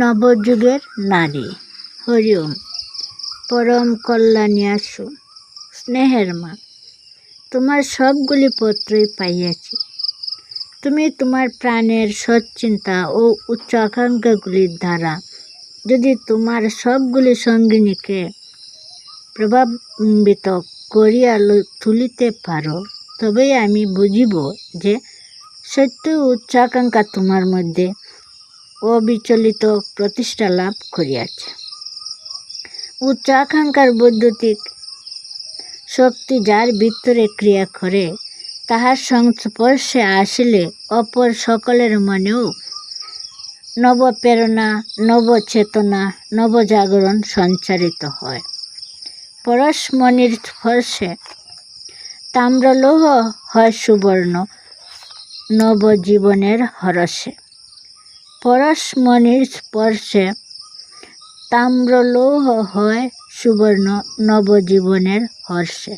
নবযুগের নারী। হরিওম, পরম কল্যাণী আসু স্নেহের মা। তোমার সবগুলি পত্রই পাইয়াছি। তুমি তোমার প্রাণের সচ্চিন্তা ও উচ্চ আকাঙ্ক্ষাগুলির দ্বারা যদি তোমার সবগুলি সঙ্গিনীকে প্রভাবিত করিয়া তুলিতে পারো, তবেই আমি বুঝিব যে সত্য উচ্চাকাঙ্ক্ষা তোমার মধ্যে অবিচলিত প্রতিষ্ঠা লাভ করিয়াছে। উচ্চাকাঙ্ক্ষার বৈদ্যুতিক শক্তি যার ভিতরে ক্রিয়া করে, তাহার সংস্পর্শে আসিলে অপর সকলের মনেও নবপ্রেরণা, নবচেতনা, নবজাগরণ সঞ্চারিত হয়। পরশমণির স্পর্শে তাম্রলোহ হয় সুবর্ণ, নবজীবনের হরসে পরশমণির স্পর্শে তাম্রলৌহ হয় সুবর্ণ নবজীবনের হর্ষে।